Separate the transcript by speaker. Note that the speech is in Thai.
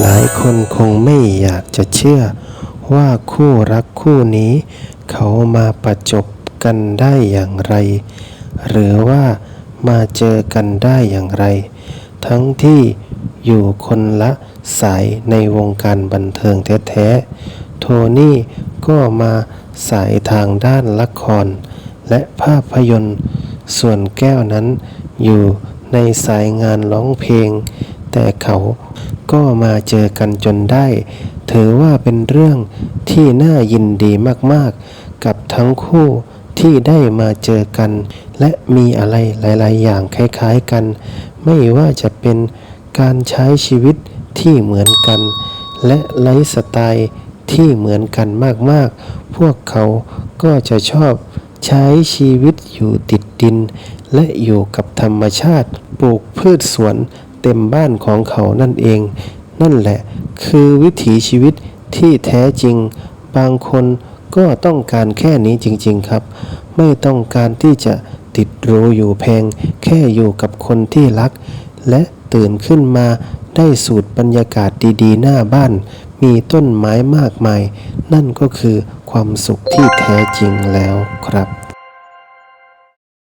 Speaker 1: หลายคนคงไม่อยากจะเชื่อ ว่าคู่รักคู่นี้ เขามาประจบกันได้อย่างไร หรือว่ามาเจอกันได้อย่างไร ทั้งที่อยู่คนละสายในวงการบันเทิงแท้ๆ โทนี่ก็มาสายทางด้านละคร และภาพยนตร์ ส่วนแก้วนั้นอยู่ในสายงานร้องเพลง แต่เขาก็มาเจอกันจนได้ ถือว่าเป็นเรื่องที่น่ายินดีมากๆ กับทั้งคู่ที่ได้มาเจอกัน และมีอะไรหลาย ๆ อย่างคล้าย ๆ กัน ไม่ว่าจะเป็นการใช้ชีวิตที่เหมือนกัน และไลฟ์สไตล์ที่เหมือนกันมากๆ พวกเขาก็จะชอบใช้ชีวิตอยู่ติดดิน และอยู่กับธรรมชาติ ปลูกพืชสวน ต็มบ้านของเขานั่นเอง นั่นแหละคือวิถีชีวิตที่แท้จริง บางคนก็ต้องการแค่นี้จริง ๆครับ ไม่ต้องการที่จะติดรูอยู่แพง แค่อยู่กับคนที่รัก และตื่นขึ้นมาได้สูตรบรรยากาศดีๆ หน้าบ้าน มีต้นไม้มากมาย นั่นก็คือความสุขที่แท้จริงแล้วครับ